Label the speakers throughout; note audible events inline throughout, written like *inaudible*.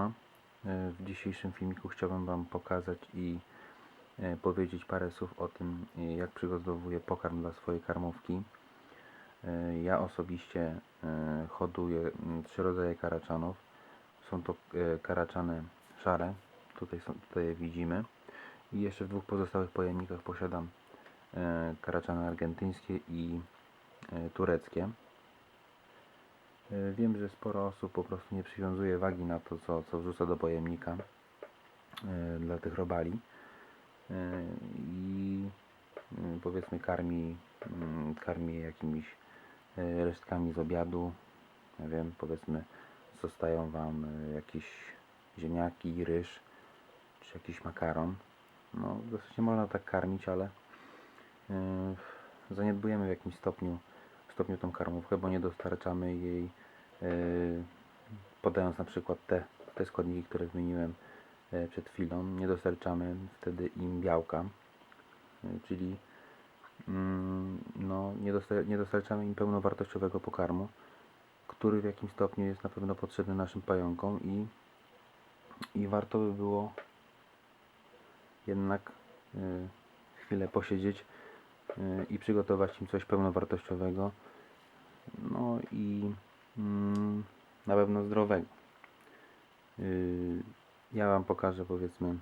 Speaker 1: E, W dzisiejszym filmiku chciałbym Wam pokazać i e, powiedzieć parę słów o tym, e, jak przygotowuję pokarm dla swojej karmówki. Ja osobiście hoduję mm, trzy rodzaje karaczanów. Są to karaczany szare, tutaj, są, tutaj je widzimy. I jeszcze w dwóch pozostałych pojemnikach posiadam karaczany argentyńskie i tureckie. E, Wiem, że sporo osób po prostu nie przywiązuje wagi na to, co, co wrzuca do pojemnika e, dla tych robali E, i powiedzmy karmi, mm, karmi jakimiś resztkami z obiadu. Nie wiem, powiedzmy zostają Wam jakieś ziemniaki, ryż czy jakiś makaron. No, dosyć nie można tak karmić, ale zaniedbujemy w jakimś stopniu, stopniu tą karmówkę, bo nie dostarczamy jej Yy, podając na przykład te, te składniki, które wymieniłem e, przed chwilą, nie dostarczamy wtedy im białka, yy, czyli mm, no, nie, dostar nie dostarczamy im pełnowartościowego pokarmu, który w jakimś stopniu jest na pewno potrzebny naszym pająkom i, i warto by było jednak chwilę posiedzieć i przygotować im coś pełnowartościowego. No i mm, na pewno zdrowego. Yy, ja Wam pokażę powiedzmy yy,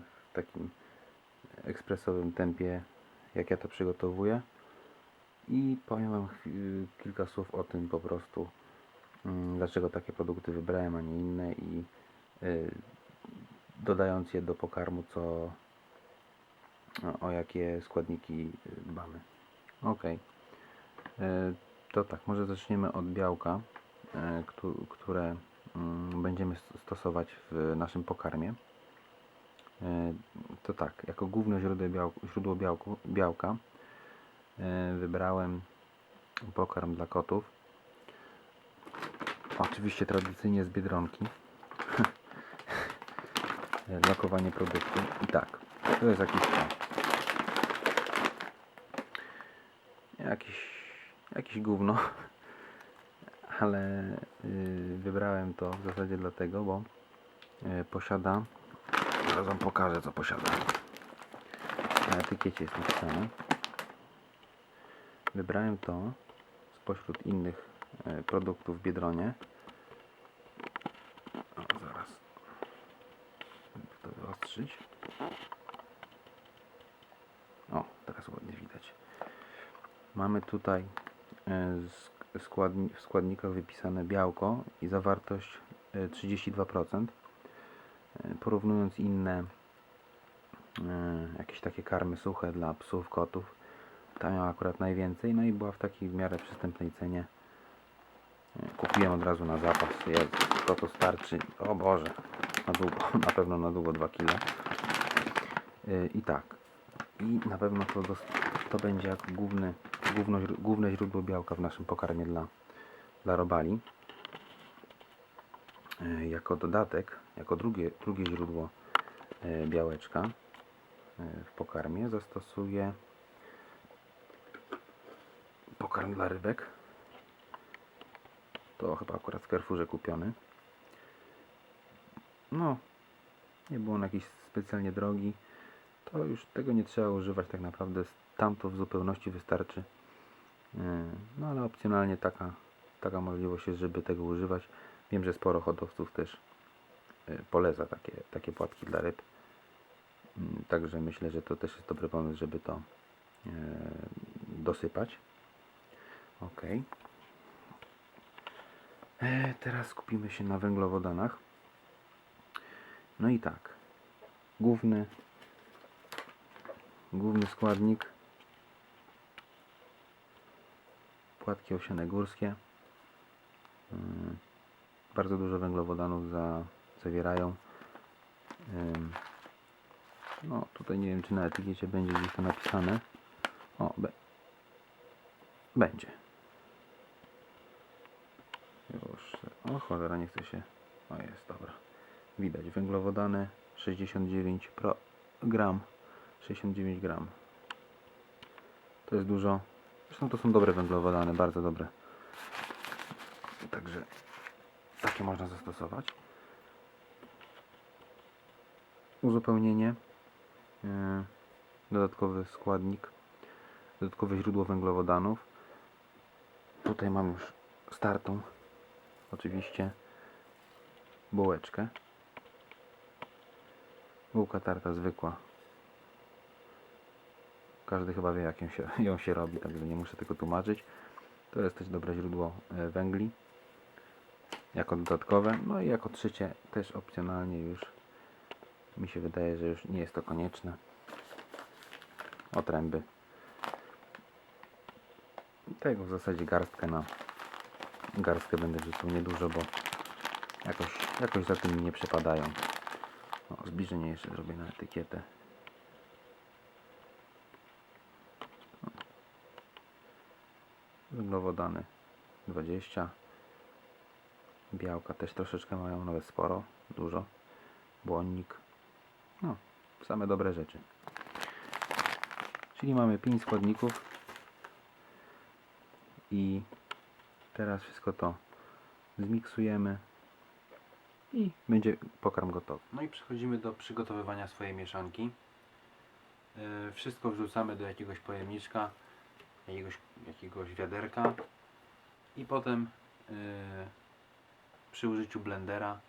Speaker 1: w takim ekspresowym tempie jak ja to przygotowuję i powiem Wam kilka słów o tym po prostu mm, dlaczego takie produkty wybrałem, a nie inne i dodając je do pokarmu co o jakie składniki yy, dbamy. Ok. To tak, może zaczniemy od białka, któ- które mm, będziemy st- stosować w naszym pokarmie. E, To tak, jako główne źródło, białku, źródło białku, białka wybrałem pokarm dla kotów. Oczywiście tradycyjnie z Biedronki. *laughs* E, Lokowanie produktu. I tak, to jest jakiś jakiś, jakiś gówno, *laughs* ale y, wybrałem to w zasadzie dlatego, bo y, posiada, zaraz wam pokażę co posiada. Na etykiecie jest napisane. Wybrałem to spośród innych y, produktów w Biedronie. O, zaraz. To wyostrzyć. O, teraz ładnie widać. Mamy tutaj e, w składnikach wypisane białko i zawartość e, 32%. E, Porównując inne e, jakieś takie karmy suche dla psów, kotów, ta miała akurat najwięcej, no i była w takiej w miarę przystępnej cenie. E, Kupiłem od razu na zapas. Jezu, to to starczy. O Boże, na długo, *laughs* na pewno na długo 2 kg. I tak, i na pewno to, to będzie jako główny, główno, główne źródło białka w naszym pokarmie dla, dla robali. E, Jako dodatek, jako drugie, drugie źródło e, białeczka e, w pokarmie zastosuję pokarm dla rybek. To chyba akurat w Carrefourze kupiony. No, nie był on jakiś specjalnie drogi to już tego nie trzeba używać tak naprawdę. Tam to w zupełności wystarczy. Yy, No ale opcjonalnie taka, taka możliwość jest, żeby tego używać. Wiem, że sporo hodowców też yy, poleca takie, takie płatki dla ryb. Yy, Także myślę, że to też jest dobry pomysł, żeby to yy, dosypać. Ok. E, Teraz skupimy się na węglowodanach. No i tak. Główny Główny składnik płatki owsiane górskie. Ym, Bardzo dużo węglowodanów za, zawierają. No tutaj nie wiem czy na etykiecie będzie gdzieś to napisane. O, be, będzie. Już. O cholera nie chce się. O jest, dobra. Widać węglowodany 69 pro, gram. 69 gram. To jest dużo. Zresztą to są dobre węglowodany, bardzo dobre. Także takie można zastosować. uzupełnienie, e, dodatkowy składnik, dodatkowe źródło węglowodanów. Tutaj mam już startą, oczywiście, bułeczkę. Bułka tarta zwykła. Każdy chyba wie, jak ją się, *laughs* ją się robi, także nie muszę tego tłumaczyć. To jest też dobre źródło e, węgli jako dodatkowe. No i jako trzecie też opcjonalnie już mi się wydaje, że już nie jest to konieczne. Otręby. Tego w zasadzie garstkę na garstkę będę wrzucał niedużo, bo jakoś, jakoś za tym nie przepadają. O, zbliżenie jeszcze zrobię na etykietę. Węglowodany 20 Białka też troszeczkę mają, nawet sporo, dużo. Błonnik. No, same dobre rzeczy. Czyli mamy 5 składników. I teraz wszystko to zmiksujemy i będzie pokarm gotowy. No i przechodzimy do przygotowywania swojej mieszanki. Yy, Wszystko wrzucamy do jakiegoś pojemniczka, jakiegoś, jakiegoś wiaderka i potem yy, przy użyciu blendera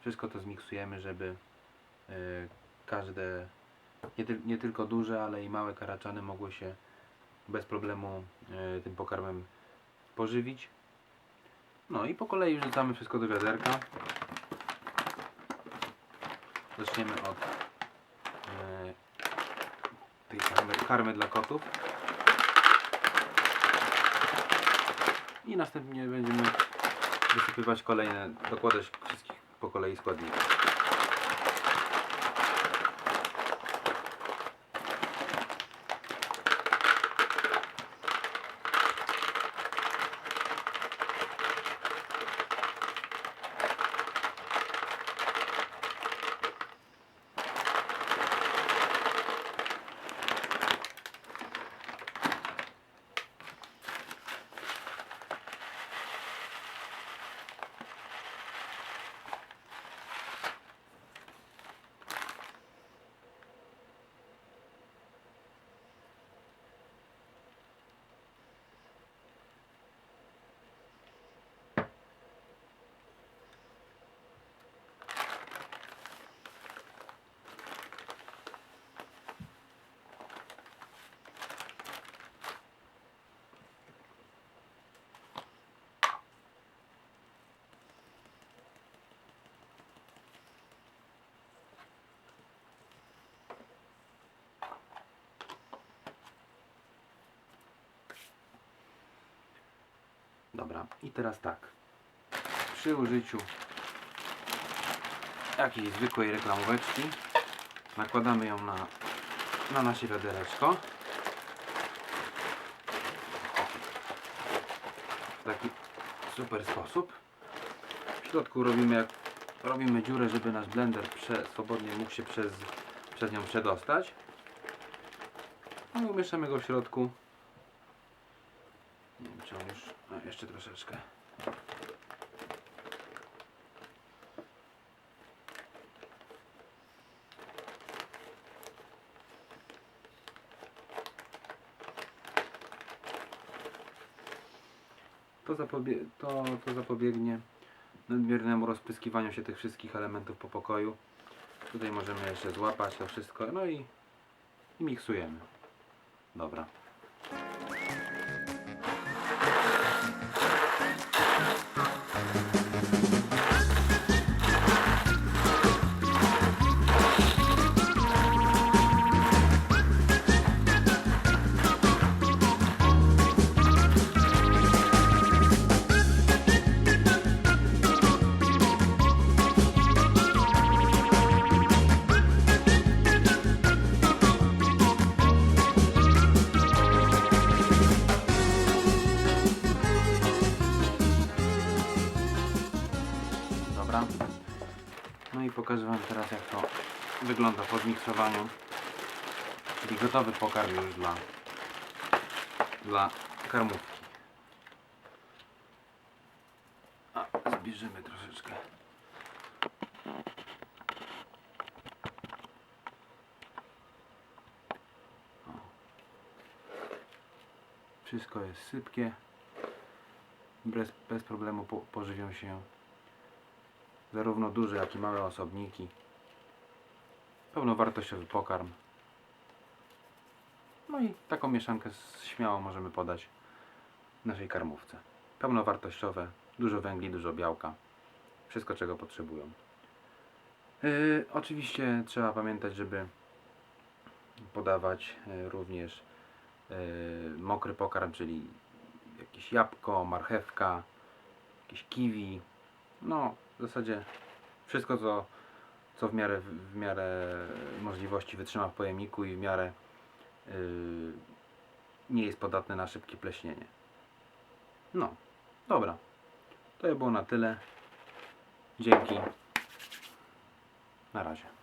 Speaker 1: wszystko to zmiksujemy, żeby yy, każde, nie, tyl- nie tylko duże, ale i małe karaczany mogły się bez problemu yy, tym pokarmem pożywić. No i po kolei wrzucamy wszystko do wiaderka. Zaczniemy od yy, tej karmy, karmy dla kotów. I następnie będziemy wysypywać kolejne, dokładać wszystkich po kolei składników. Dobra, i teraz tak. Przy użyciu jakiejś zwykłej reklamóweczki nakładamy ją na, na nasze wiadereczko. W taki super sposób. W środku robimy jak robimy dziurę, żeby nasz blender prze, swobodnie mógł się przez, przez nią przedostać. No i umieszczamy go w środku. A, jeszcze troszeczkę. To, zapobie to, to zapobiegnie nadmiernemu rozpryskiwaniu się tych wszystkich elementów po pokoju. Tutaj możemy jeszcze złapać to wszystko, no i, i miksujemy. Dobra. i pokażę Wam teraz jak to wygląda po zmiksowaniu. Czyli gotowy pokarm już dla, dla karmówki. A, troszeczkę. O. Wszystko jest sypkie. Bez, bez problemu po, pożywią się zarówno duże, jak i małe osobniki. Pełnowartościowy pokarm. No i taką mieszankę śmiało możemy podać naszej karmówce. Pełnowartościowe, dużo węgli, dużo białka. Wszystko czego potrzebują. Yy, oczywiście trzeba pamiętać, żeby podawać yy, również yy, mokry pokarm, czyli jakieś jabłko, marchewka, jakieś kiwi. No, w zasadzie wszystko, co, co w, miarę, w miarę możliwości wytrzyma w pojemniku i w miarę yy, nie jest podatne na szybkie pleśnienie. No, dobra. To by było na tyle. Dzięki. Na razie.